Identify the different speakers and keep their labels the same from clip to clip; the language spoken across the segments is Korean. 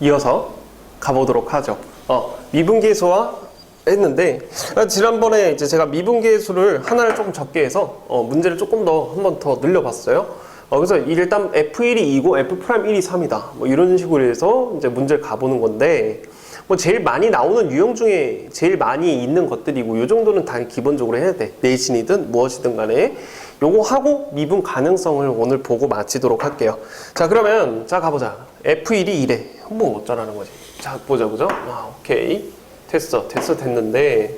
Speaker 1: 이어서 가보도록 하죠. 어, 미분계수와 했는데 아, 지난번에 이제 제가 미분계수를 하나를 조금 적게 해서 어, 문제를 조금 더 한 번 더 늘려봤어요. 어, 그래서 일단 F1이 2고 F'1이 3이다. 뭐 이런 식으로 해서 이제 문제를 가보는 건데 뭐 제일 많이 나오는 유형 중에 제일 많이 있는 것들이고 요 정도는 다 기본적으로 해야 돼. 내신이든 무엇이든 간에 요거 하고 미분 가능성을 오늘 보고 마치도록 할게요. 자 그러면 자 가보자. F1이 2래. 뭐 어쩌라는 거지. 자 보자 보자. 아 오케이. 됐어 됐어 됐는데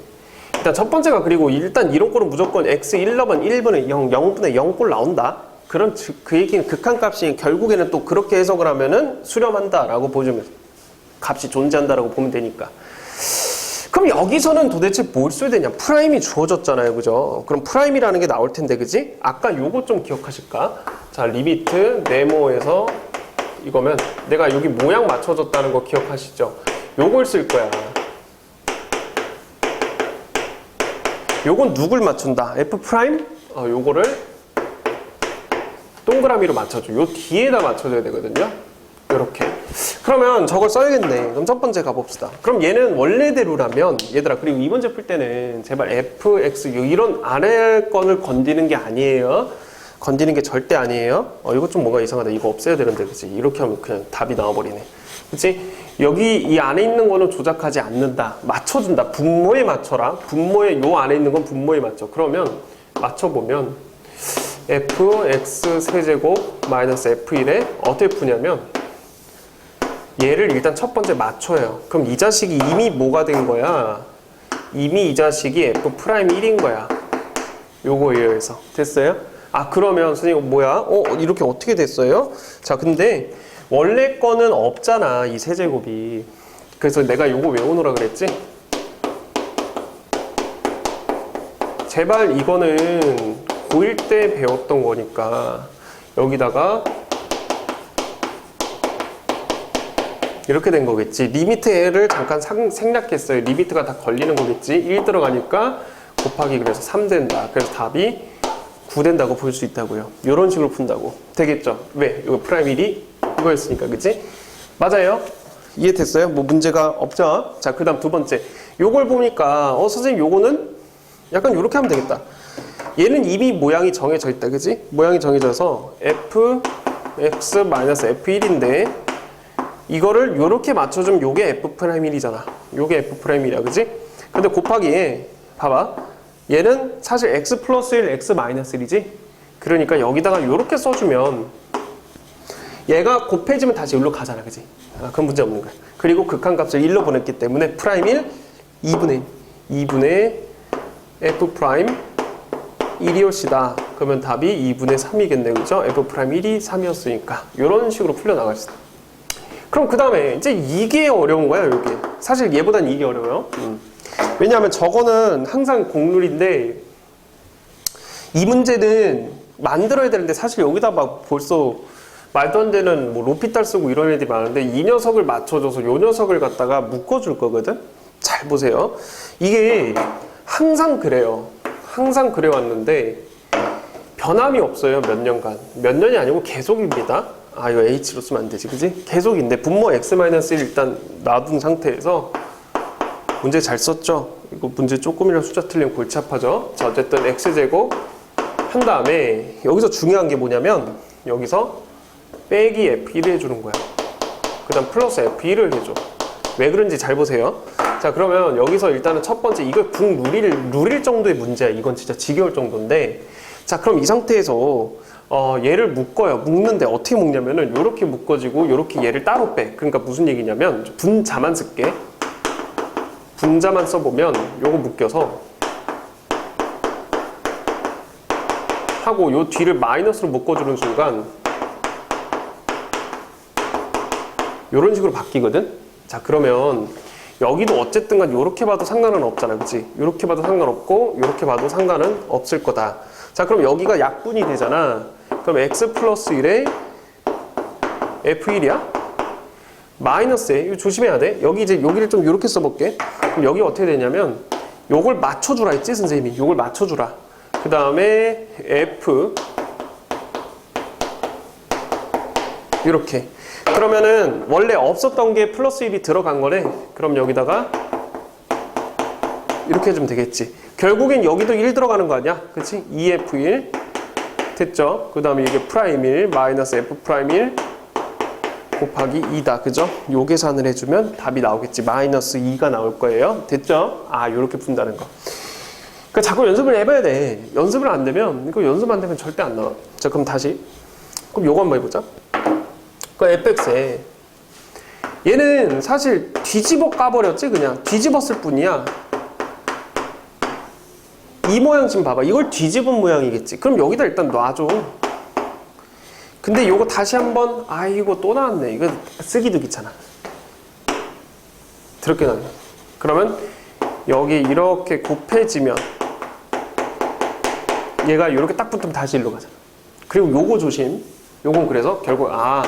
Speaker 1: 일단 첫 번째가 그리고 일단 이런 꼴은 무조건 x 1러번 1분의 0, 0분의 0꼴 나온다. 그런 즉- 그 얘기는 극한값이 결국에는 또 그렇게 해석을 하면은 수렴한다라고 보시면 값이 존재한다라고 보면 되니까. 그럼 여기서는 도대체 뭘 써야 되냐? 프라임이 주어졌잖아요, 그죠? 그럼 프라임이라는 게 나올 텐데, 그지? 아까 요거 좀 기억하실까? 자, 리미트 네모에서 이거면 내가 여기 모양 맞춰줬다는 거 기억하시죠? 요걸 쓸 거야. 요건 누굴 맞춘다? F 프라임? 어, 요거를 동그라미로 맞춰줘. 요 뒤에다 맞춰줘야 되거든요. 이렇게. 그러면 저걸 써야겠네. 그럼 첫 번째 가봅시다. 그럼 얘는 원래대로라면 얘들아 그리고 이 문제 풀 때는 제발 f, x 요 이런 아래 건을 건드는 게 아니에요. 건드는 게 절대 아니에요. 어 이거 좀 뭔가 이상하다. 이거 없애야 되는데 그치? 이렇게 하면 그냥 답이 나와버리네. 그치? 여기 이 안에 있는 거는 조작하지 않는다. 맞춰준다. 분모에 맞춰라. 분모에 요 안에 있는 건 분모에 맞춰. 그러면 맞춰보면 fx 세제곱 마이너스 f1에 어떻게 푸냐면 얘를 일단 첫 번째 맞춰요. 그럼 이 자식이 이미 뭐가 된 거야? 이미 이 자식이 f 프라임 1인 거야. 요거에 의해서 됐어요? 아 그러면 선생님 뭐야? 어 이렇게 어떻게 됐어요? 자 근데 원래 거는 없잖아 이 세제곱이. 그래서 내가 요거 외우노라 그랬지? 제발 이거는 고1 때 배웠던 거니까 여기다가 이렇게 된 거겠지. 리미트를 잠깐 상- 생략했어요. 리미트가 다 걸리는 거겠지. 1 들어가니까 곱하기 그래서 3 된다. 그래서 답이 9 된다고 볼 수 있다고요. 이런 식으로 푼다고. 되겠죠? 왜? 이거 프라임 1이 이거였으니까. 그치? 맞아요? 이해됐어요? 뭐 문제가 없죠? 자, 그 다음 두 번째. 요걸 보니까, 어, 선생님 요거는 약간 이렇게 하면 되겠다. 얘는 이미 모양이 정해져 있다. 그지? 모양이 정해져서 f, x, f1인데 이거를 요렇게 맞춰주면 요게 f 프라임 1이잖아. 요게 f 프라임 1이야. 그지? 근데 곱하기에 봐봐. 얘는 사실 x 플러스 1, x 마이너스 1이지? 그러니까 여기다가 요렇게 써주면 얘가 곱해지면 다시 여기로 가잖아. 그지? 아, 그건 문제 없는 거야. 그리고 극한값을 1로 보냈기 때문에 프라임 1, 2분의 2분의 f 프라임 1이 올시다. 그러면 답이 2분의 3이겠네. 그죠? f 프라임 1이 3이었으니까. 이런 식으로 풀려 나갈 수 있다. 그럼 그 다음에 이제 이게 어려운 거야, 이게. 사실 얘보단 이게 어려워요. 음. 왜냐하면 저거는 항상 공룰인데 이 문제는 만들어야 되는데 사실 여기다 막 벌써 말도 안 되는 뭐 로피탈 쓰고 이런 애들이 많은데 이 녀석을 맞춰줘서 요 녀석을 갖다가 묶어줄 거거든? 잘 보세요. 이게 항상 그래요. 항상 그래왔는데 변함이 없어요 몇 년간 몇 년이 아니고 계속입니다 아 이거 H로 쓰면 안 되지 그지 계속인데 분모 X-1 일단 놔둔 상태에서 문제 잘 썼죠? 이거 문제 조금이라도 숫자 틀리면 골치 아파죠 자 어쨌든 X제곱 한 다음에 여기서 중요한 게 뭐냐면 여기서 빼기 F1을 해주는 거야. 그 다음 플러스 F1을 해줘. 왜 그런지 잘 보세요. 자 그러면 여기서 일단은 첫 번째 이걸 북 누릴 누릴 정도의 문제야. 이건 진짜 지겨울 정도인데. 자 그럼 이 상태에서 어, 얘를 묶어요. 묶는데 어떻게 묶냐면은 요렇게 묶어지고 요렇게 얘를 따로 빼. 그러니까 무슨 얘기냐면 분자만 쓸게 분자만 써보면 요거 묶여서 하고 요 뒤를 마이너스로 묶어주는 순간 요런 식으로 바뀌거든? 자 그러면 여기도 어쨌든 간 요렇게 봐도 상관은 없잖아 그치? 요렇게 봐도 상관없고 요렇게 봐도 상관은 없을 거다. 자 그럼 여기가 약분이 되잖아. 그럼 x 플러스 1에 f1이야 마이너스에 이거 조심해야 돼 여기 이제 여기를 좀 요렇게 써볼게 그럼 여기 어떻게 되냐면 요걸 맞춰주라 했지 선생님이 요걸 맞춰주라 그 다음에 f 이렇게 그러면은 원래 없었던 게 플러스 1이 들어간 거네. 그럼 여기다가 이렇게 해주면 되겠지. 결국엔 여기도 1 들어가는 거 아니야? 그치? 2F1 됐죠? 그 다음에 이게 프라임 1 마이너스 F 프라임 1 곱하기 2다. 그죠? 요 계산을 해주면 답이 나오겠지. 마이너스 2가 나올 거예요. 됐죠? 아, 요렇게 푼다는 거. 그러니까 자꾸 연습을 해봐야 돼. 연습을 안 되면, 이거 연습 안 되면 절대 안 나와. 자, 그럼 다시. 그럼 요거 한번 해보자. 그 fx에 얘는 사실 뒤집어 까버렸지 그냥 뒤집었을 뿐이야 이 모양 지금 봐봐 이걸 뒤집은 모양이겠지 그럼 여기다 일단 놔줘 근데 요거 다시 한번 아이고 또 나왔네 이거 쓰기도 귀찮아 더럽게 나네 그러면 여기 이렇게 곱해지면 얘가 이렇게 딱 붙으면 다시 일로 가잖아 그리고 요거 조심 요건 그래서 결국 아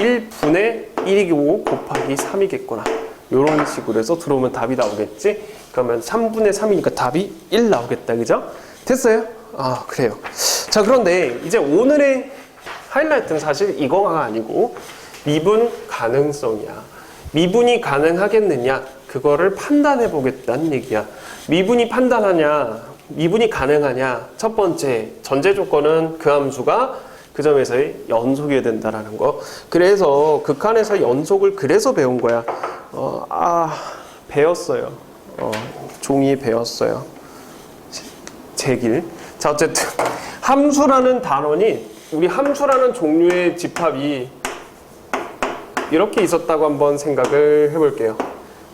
Speaker 1: 1분의 1이고 곱하기 3이겠구나. 이런 식으로 해서 들어오면 답이 나오겠지? 그러면 3분의 3이니까 답이 1 나오겠다. 그죠? 됐어요? 아, 그래요. 자, 그런데 이제 오늘의 하이라이트는 사실 이거가 아니고 미분 가능성이야. 미분이 가능하겠느냐? 그거를 판단해 보겠다는 얘기야. 미분이 판단하냐? 미분이 가능하냐? 첫 번째, 전제 조건은 그 함수가 그 점에서의 연속이어야 된다라는 거. 그래서 극한에서 연속을 그래서 배운 거야. 어, 아, 배웠어요. 어, 종이에 배웠어요. 제길. 자, 어쨌든 함수라는 단원이 우리 함수라는 종류의 집합이 이렇게 있었다고 한번 생각을 해볼게요.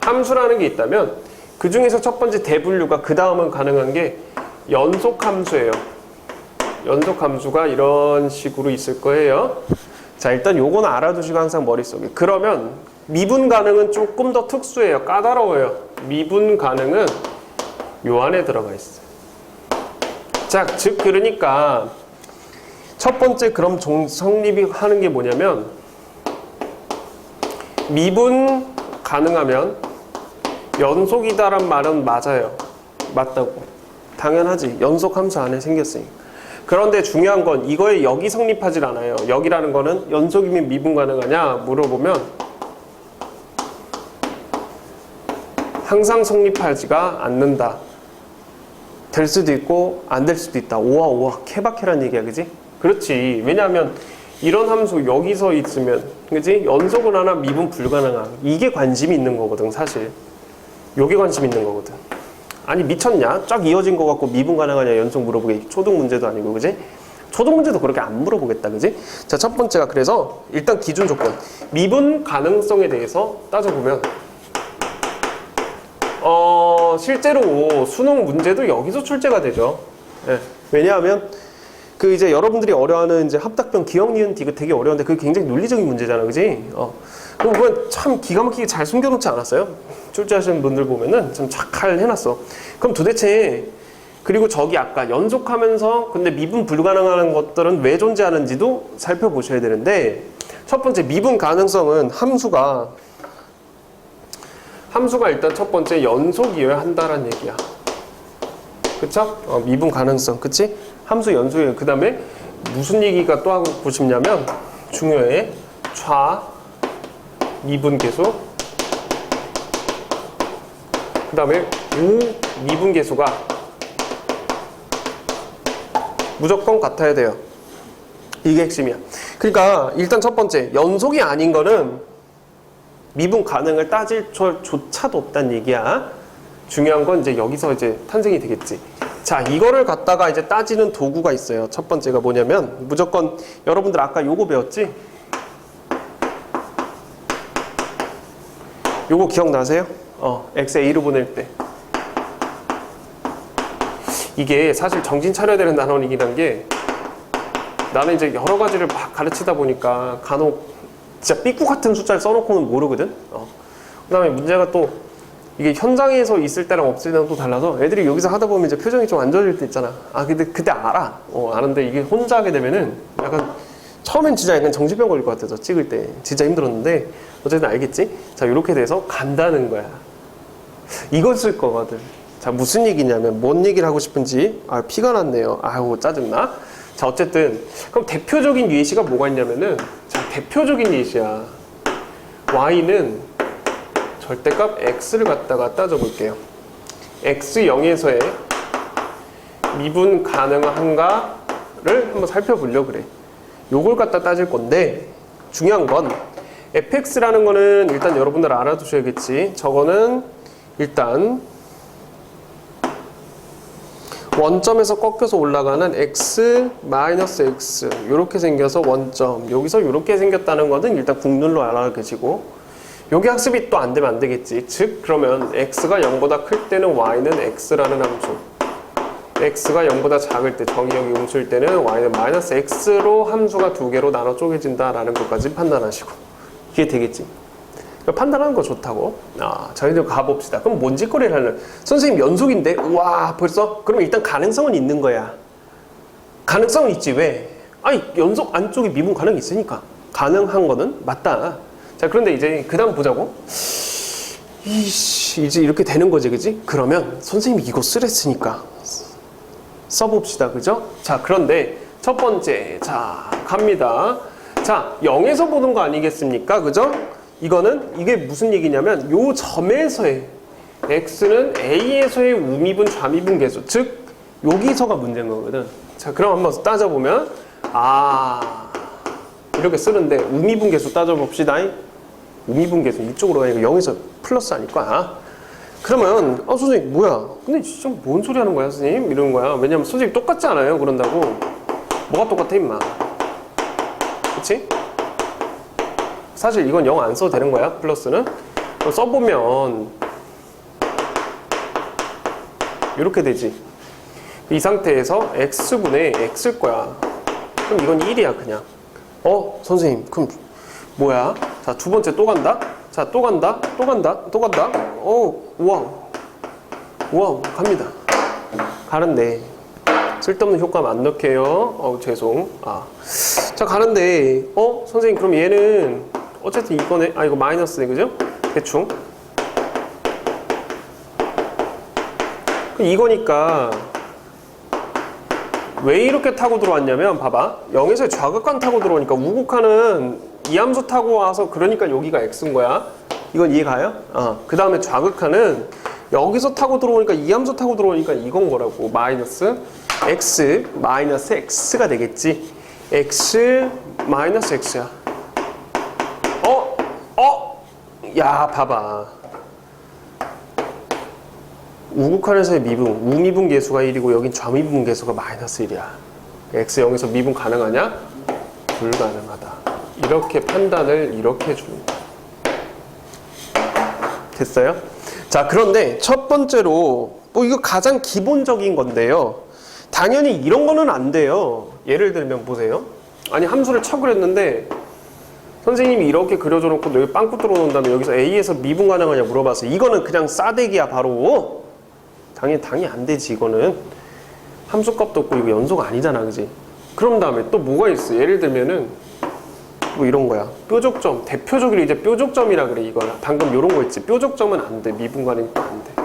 Speaker 1: 함수라는 게 있다면 그 중에서 첫 번째 대분류가 그 다음은 가능한 게 연속 함수예요. 연속 함수가 이런 식으로 있을 거예요. 자, 일단 요거는 알아두시고 항상 머릿속에. 그러면 미분 가능은 조금 더 특수해요. 까다로워요. 미분 가능은 요 안에 들어가 있어요. 자, 즉 그러니까 첫 번째 그럼 종, 성립이 하는 게 뭐냐면 미분 가능하면 연속이다란 말은 맞아요. 맞다고. 당연하지. 연속 함수 안에 생겼으니까. 그런데 중요한 건 이거에 여기 성립하질 않아요. 여기라는 거는 연속이면 미분 가능하냐 물어보면 항상 성립하지가 않는다. 될 수도 있고 안 될 수도 있다. 오와 오와 케바케란 얘기야, 그지? 그렇지. 왜냐하면 이런 함수 여기서 있으면, 그지? 연속은 하나 미분 불가능한 이게 관심이 있는 거거든, 사실. 요게 관심 있는 거거든. 아니 미쳤냐? 쫙 이어진 거 갖고 미분 가능하냐 연속 물어보기 초등 문제도 아니고 그지? 초등 문제도 그렇게 안 물어보겠다 그지? 자첫 번째가 그래서 일단 기준 조건 미분 가능성에 대해서 따져보면 어 실제로 수능 문제도 여기서 출제가 되죠. 예. 왜냐하면 그 이제 여러분들이 어려워하는 이제 합탁변 기억 니은 디귿 되게 어려운데 그게 굉장히 논리적인 문제잖아, 그지? 어. 그럼 그건 참 기가 막히게 잘 숨겨놓지 않았어요? 출제하시는 분들 보면은 좀잘 해놨어. 그럼 도대체 그리고 저기 아까 연속하면서 근데 미분 불가능한 것들은 왜 존재하는지도 살펴보셔야 되는데 첫 번째 미분 가능성은 함수가 함수가 일단 첫 번째 연속이어야 한다는 얘기야. 그쵸? 어, 미분 가능성, 그치? 함수 연속이에요. 그 다음에 무슨 얘기가 또 하고 싶냐면 중요해. 좌 미분 계수 그 다음에 우 미분 계수가 무조건 같아야 돼요. 이게 핵심이야. 그러니까 일단 첫 번째 연속이 아닌 거는 미분 가능을 따질 조차도 없다는 얘기야. 중요한 건 이제 여기서 이제 탄생이 되겠지. 자, 이거를 갖다가 이제 따지는 도구가 있어요. 첫 번째가 뭐냐면 무조건 여러분들 아까 요거 배웠지? 요거 기억나세요? 어, x에 a로 보낼 때. 이게 사실 정신 차려야 되는 단원이긴 한 게 나는 이제 여러 가지를 막 가르치다 보니까 간혹 진짜 삐꾸 같은 숫자를 써놓고는 모르거든. 어. 그 다음에 문제가 또 이게 현장에서 있을 때랑 없을 때랑 또 달라서 애들이 여기서 하다 보면 이제 표정이 좀 안 좋아질 때 있잖아. 아 근데 그때 알아. 어 아는데 이게 혼자 하게 되면은 약간 처음엔 진짜 약간 정신병 걸릴 것 같아서 찍을 때 진짜 힘들었는데 어쨌든 알겠지? 자 이렇게 돼서 간다는 거야. 이것을 거거든. 자 무슨 얘기냐면 뭔 얘기를 하고 싶은지 아 피가 났네요. 아유 짜증나. 자 어쨌든 그럼 대표적인 예시가 뭐가 있냐면은 자 대표적인 예시야. y는 절대값 x를 갖다가 따져볼게요. x 0에서의 미분 가능한가를 한번 살펴보려고 그래. 요걸 갖다 따질 건데 중요한 건 fx라는 거는 일단 여러분들 알아두셔야겠지. 저거는 일단 원점에서 꺾여서 올라가는 x 마이너스 x 이렇게 생겨서 원점 여기서 이렇게 생겼다는 거는 일단 국룰로 알아계시고 여기 학습이 또 안 되면 안 되겠지 즉 그러면 x가 0보다 클 때는 y는 x라는 함수 x가 0보다 작을 때 정의역이 움츠일 때는 y는 마이너스 x로 함수가 두 개로 나눠 쪼개진다라는 것까지 판단하시고 이게 되겠지 그러니까 판단하는 거 좋다고. 아, 저희들 가봅시다. 그럼 뭔 짓거리를 하는? 선생님 연속인데? 와, 벌써? 그럼 일단 가능성은 있는 거야. 가능성은 있지, 왜? 아니, 연속 안쪽에 미분 가능이 있으니까. 가능한 거는 맞다. 자, 그런데 이제 그 다음 보자고. 이씨, 이제 이렇게 되는 거지, 그지? 그러면 선생님이 이거 쓰랬으니까. 써봅시다, 그죠? 자, 그런데 첫 번째, 자, 갑니다. 자, 0에서 보는 거 아니겠습니까? 그죠? 이거는 이게 무슨 얘기냐면 요 점에서의 x는 a에서의 우미분 좌미분 계수 즉 여기서가 문제인 거거든 자 그럼 한번 따져보면 아 이렇게 쓰는데 우미분 계수 따져봅시다 우미분 계수 이쪽으로 가니까 0에서 플러스 하니까. 그러면 어 선생님 뭐야? 근데 진짜 뭔 소리 하는 거야 선생님? 이러는 거야. 왜냐면 선생님 똑같지 않아요 그런다고. 뭐가 똑같아 임마? 그치? 사실 이건 0 안 써도 되는 거야 플러스는? 그럼 써보면 이렇게 되지. 이 상태에서 x분의 x일 거야. 그럼 이건 1이야 그냥. 어 선생님 그럼 뭐야 자 두 번째 또 간다. 자 또 간다. 또 간다. 또 간다. 어 우왕. 우왕 갑니다. 가는데 쓸데없는 효과만 안 넣게요. 어 죄송. 아 자 가는데 어 선생님 그럼 얘는 어쨌든 이거네. 아 이거 마이너스네. 그죠? 대충. 이거니까 왜 이렇게 타고 들어왔냐면 봐봐. 0에서 좌극한 타고 들어오니까 우극한은 이 함수 타고 와서 그러니까 여기가 x인 거야 이건 이해가요? 어. 그 다음에 좌극한은 여기서 타고 들어오니까 이 함수 타고 들어오니까 이건 거라고 마이너스 x 마이너스 x가 되겠지 x 마이너스 x야 어? 어? 야 봐봐 우극한에서의 미분, 우미분 계수가 1이고 여긴 좌미분 계수가 마이너스 1이야. x 0에서 미분 가능하냐? 불가능하다. 이렇게 판단을 이렇게 주는 거야. 됐어요? 자, 그런데 첫 번째로 뭐 이거 가장 기본적인 건데요. 당연히 이런 거는 안 돼요. 예를 들면 보세요. 아니 함수를 척을 했는데 선생님이 이렇게 그려줘 놓고 여기 빵꾸 뚫어 놓은 다음에 여기서 A에서 미분 가능하냐 물어봤어요. 이거는 그냥 싸대기야 바로. 당연히 당이 안 되지 이거는 함수값도 없고 이거 연속 아니잖아 그지 그런 다음에 또 뭐가 있어 예를 들면은 뭐 이런 거야. 뾰족점 대표적으로 이제 뾰족점이라 그래 이거는. 방금 이런 거 있지. 뾰족점은 안 돼. 미분간이니까 안 돼.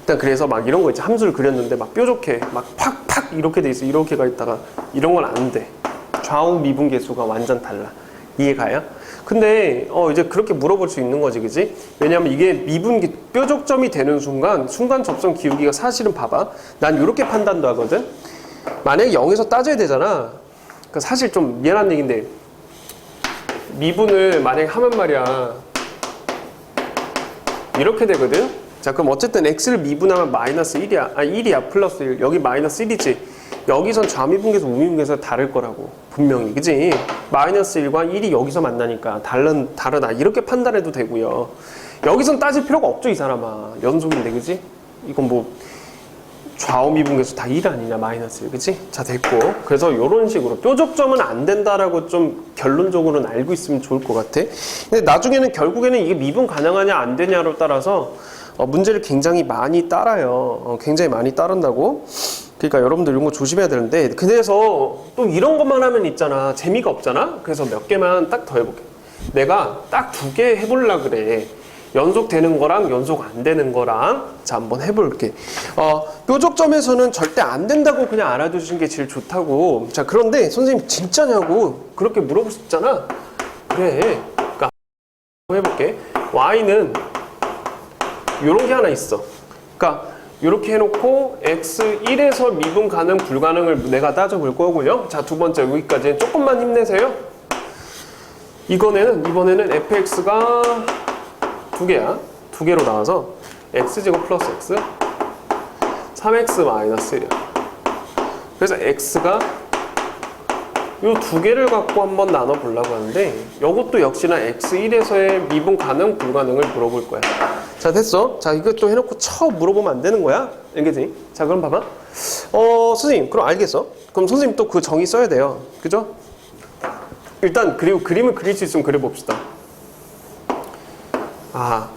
Speaker 1: 일단 그래서 막 이런 거 있지. 함수를 그렸는데 막 뾰족해. 막 팍팍 이렇게 돼 있어. 이렇게가 있다가 이런 건 안 돼. 좌우 미분 계수가 완전 달라. 이해가요? 근데 어 이제 그렇게 물어볼 수 있는 거지, 그지? 왜냐하면 이게 미분기 뾰족점이 되는 순간 순간 접선 기울기가 사실은 봐봐, 난 이렇게 판단도 하거든. 만약에 0에서 따져야 되잖아. 그 사실 좀 미안한 얘긴데 미분을 만약에 하면 말이야. 이렇게 되거든. 자 그럼 어쨌든 x를 미분하면 마이너스 1이야, 아 1이야. 플러스 1 여기 마이너스 1이지. 여기선 좌미분계수 우미분계수가 다를 거라고. 분명히. 그지? 마이너스 1과 1이 여기서 만나니까 다른, 다르다. 이렇게 판단해도 되고요. 여기선 따질 필요가 없죠 이 사람아. 연속인데 그지? 이건 뭐 좌우 미분계수 다 1 아니냐 마이너스 1 그지 자 됐고. 그래서 이런 식으로 뾰족점은 안 된다라고 좀 결론적으로는 알고 있으면 좋을 것 같아. 근데 나중에는 결국에는 이게 미분 가능하냐 안 되냐로 따라서 어, 문제를 굉장히 많이 따라요. 어, 굉장히 많이 따른다고. 그러니까 여러분들 이런 거 조심해야 되는데 그래서 또 이런 것만 하면 있잖아. 재미가 없잖아? 그래서 몇 개만 딱 더 해볼게. 내가 딱 두 개 해볼라 그래 연속 되는 거랑 연속 안 되는 거랑 자 한번 해볼게 어, 뾰족점에서는 절대 안 된다고 그냥 알아두시는 게 제일 좋다고 자 그런데 선생님 진짜냐고 그렇게 물어볼 수 있잖아 그래. 그러니까 해볼게. y는 요런 게 하나 있어. 그러니까 이렇게 해놓고 x1에서 미분 가능 불가능을 내가 따져볼 거고요. 자 두 번째 여기까지는 조금만 힘내세요. 이번에는 이번에는 fx가 두 개야. 두 개로 나와서 x제곱 플러스 x 3x 마이너스 1이야. 그래서 x가 이 두 개를 갖고 한번 나눠 보려고 하는데 이것도 역시나 x1에서의 미분 가능 불가능을 물어볼 거야. 자 됐어. 자 이것도 해놓고 처 물어보면 안 되는 거야. 알겠지? 자 그럼 봐봐. 어 선생님 그럼 알겠어. 그럼 선생님 또 그 정의 써야 돼요. 그죠? 일단 그리고 그림을 그릴 수 있으면 그려봅시다. 아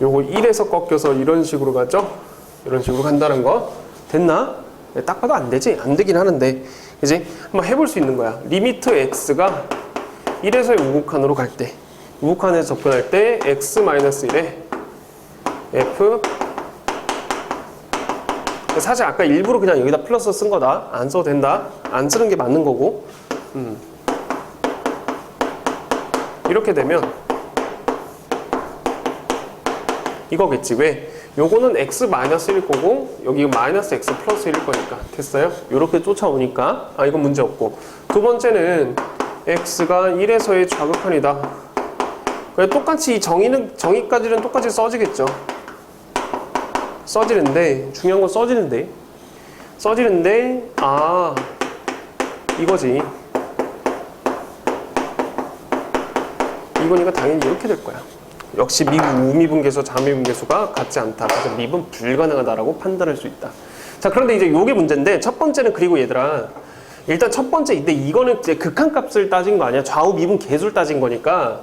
Speaker 1: 요거 1에서 꺾여서 이런 식으로 가죠? 이런 식으로 간다는 거 됐나? 네, 딱 봐도 안 되지? 안 되긴 하는데 이제 한번 해볼 수 있는 거야 리미트 x가 1에서 우극한으로 갈 때 우극한에서 접근할 때 x-1에 f 사실 아까 일부러 그냥 여기다 플러스 쓴 거다 안 써도 된다 안 쓰는 게 맞는 거고 음. 이렇게 되면 이거겠지. 왜? 요거는 x 마이너스 1일 거고 여기 마이너스 x 플러스 1일 거니까. 됐어요? 이렇게 쫓아오니까. 아 이건 문제 없고. 두 번째는 x가 1에서의 좌극한이다. 그래 똑같이 이 정의는 정의까지는 똑같이 써지겠죠. 써지는데 중요한 건 써지는데. 써지는데 아 이거지. 이거니까 당연히 이렇게 될 거야 역시 미분 우미분계수 자미분계수가 같지 않다. 그래서 미분 불가능하다라고 판단할 수 있다. 자 그런데 이제 요게 문제인데 첫 번째는 그리고 얘들아 일단 첫 번째 근데 이거는 이제 극한값을 따진 거 아니야. 좌우 미분 계수를 따진 거니까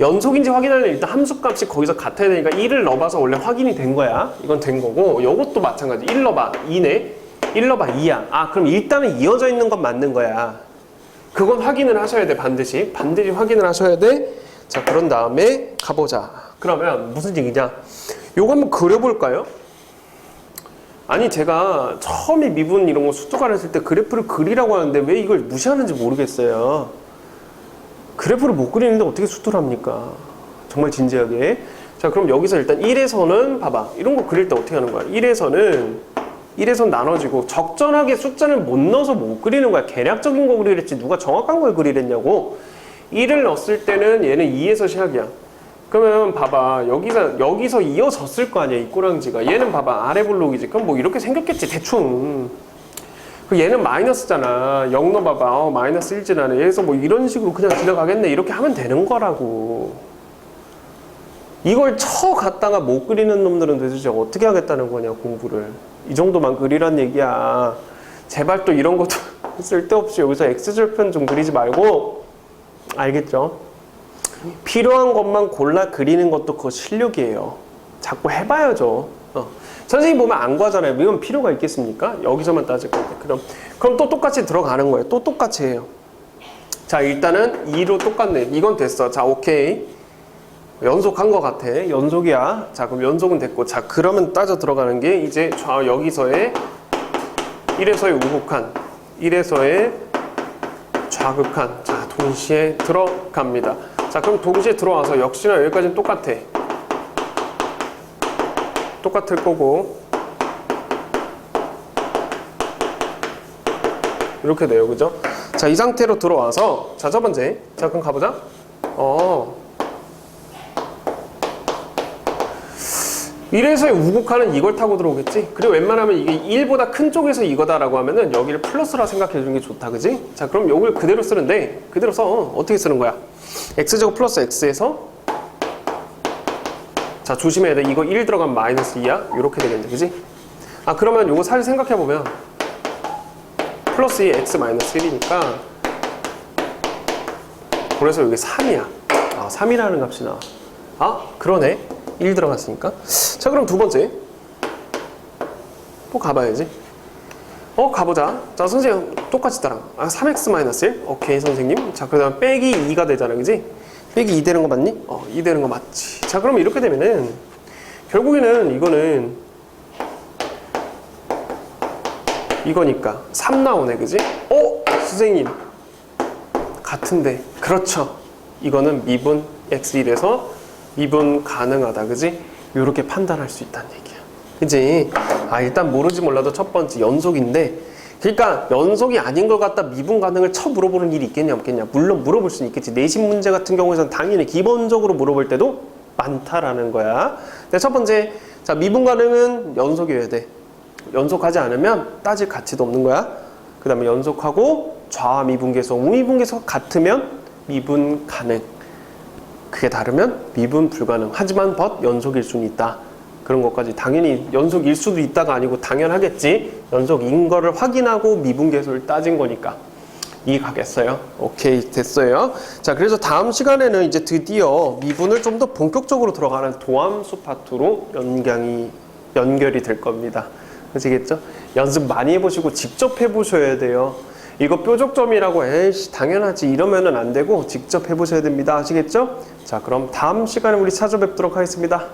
Speaker 1: 연속인지 확인하려면 일단 함수값이 거기서 같아야 되니까 1을 넣어봐서 원래 확인이 된 거야. 이건 된 거고 요것도 마찬가지. 1 넣어봐 2네. 1 넣어봐 2야. 아 그럼 일단은 이어져 있는 건 맞는 거야. 그건 확인을 하셔야 돼 반드시. 반드시 확인을 하셔야 돼. 자 그런 다음에 가보자. 그러면 무슨 얘기냐? 요거 한번 그려볼까요? 아니 제가 처음에 미분 이런 거 수투가를 했을 때 그래프를 그리라고 하는데 왜 이걸 무시하는지 모르겠어요. 그래프를 못 그리는데 어떻게 수투를 합니까? 정말 진지하게. 자 그럼 여기서 일단 1에서는 봐봐. 이런 거 그릴 때 어떻게 하는 거야? 1에서는 1에선 나눠지고 적절하게 숫자를 못 넣어서 못 그리는 거야. 계략적인 거 그리랬지. 누가 정확한 걸 그리랬냐고 1을 넣었을 때는 얘는 2에서 시작이야. 그러면 봐봐 여기서 여기서 이어졌을 거 아니야 이 꼬랑지가. 얘는 봐봐 아래 블록이지. 그럼 뭐 이렇게 생겼겠지 대충. 그 얘는 마이너스잖아. 0 넣어봐봐 어, 마이너스 1지나네. 여기서 뭐 이런 식으로 그냥 지나가겠네. 이렇게 하면 되는 거라고. 이걸 쳐 갔다가 못 그리는 놈들은 도대체 어떻게 하겠다는 거냐 공부를. 이 정도만 그리란 얘기야. 제발 또 이런 것도 쓸데없이 여기서 X절편 좀 그리지 말고 알겠죠? 필요한 것만 골라 그리는 것도 그거 실력이에요. 자꾸 해봐야죠. 어. 선생님 보면 안 구하잖아요. 이건 필요가 있겠습니까? 여기서만 따질 건데. 그럼, 그럼 또 똑같이 들어가는 거예요. 또 똑같이 해요. 자, 일단은 2로 똑같네. 이건 됐어. 자, 오케이. 연속한 것 같아. 연속이야. 자, 그럼 연속은 됐고. 자, 그러면 따져 들어가는 게 이제 좌, 여기서의 1에서의 우극한, 1에서의 좌극한. 자, 동시에 들어갑니다. 자, 그럼 동시에 들어와서 역시나 여기까지는 똑같아. 똑같을 거고. 이렇게 돼요. 그죠? 자, 이 상태로 들어와서 자, 첫 번째. 자, 그럼 가보자. 어. 이래서의 우극한은 이걸 타고 들어오겠지? 그리고 웬만하면 이게 1보다 큰 쪽에서 이거다라고 하면은 여기를 플러스라 생각해 주는 게 좋다, 그지? 자, 그럼 여기를 그대로 쓰는데, 그대로 써. 어떻게 쓰는 거야? x제곱 플러스 x에서 자, 조심해야 돼. 이거 1 들어가면 마이너스 2야? 이렇게 되겠네, 그지? 아, 그러면 이거 사실 생각해 보면 플러스 2 x 마이너스 1이니까 그래서 여기 3이야. 아, 3이라는 값이 나와. 아, 그러네. 1 들어갔으니까. 자, 그럼 두 번째. 또 가봐야지. 어, 가보자. 자, 선생님, 똑같이 따라. 아, 3x-1? 오케이, 선생님. 자, 그 다음 빼기 2가 되잖아, 그지? 빼기 2 되는 거 맞니? 어, 2 되는 거 맞지. 자, 그럼 이렇게 되면은, 결국에는 이거는, 이거니까. 3 나오네, 그지? 어, 선생님. 같은데. 그렇죠. 이거는 미분 x1에서 미분 가능하다. 그지? 이렇게 판단할 수 있다는 얘기야. 그지? 아, 일단 모르지 몰라도 첫 번째 연속인데 그러니까 연속이 아닌 것 같다 미분 가능을 쳐 물어보는 일이 있겠냐 없겠냐 물론 물어볼 수는 있겠지 내신 문제 같은 경우에는 당연히 기본적으로 물어볼 때도 많다라는 거야 근데 첫 번째 자 미분 가능은 연속이어야 돼 연속하지 않으면 따질 가치도 없는 거야 그 다음에 연속하고 좌 미분계수 우미분계수가 같으면 미분 가능 그게 다르면 미분 불가능. 하지만 벗 연속일 수는 있다. 그런 것까지 당연히 연속일 수도 있다가 아니고 당연하겠지. 연속인 거를 확인하고 미분 계수를 따진 거니까. 이해가겠어요? 오케이 됐어요. 자 그래서 다음 시간에는 이제 드디어 미분을 좀 더 본격적으로 들어가는 도함수 파트로 연강이 연결이 될 겁니다. 아시겠죠? 연습 많이 해보시고 직접 해보셔야 돼요 이거 뾰족점이라고 에이씨 당연하지. 이러면은 안 되고 직접 해보셔야 됩니다. 아시겠죠? 자 그럼 다음 시간에 우리 찾아뵙도록 하겠습니다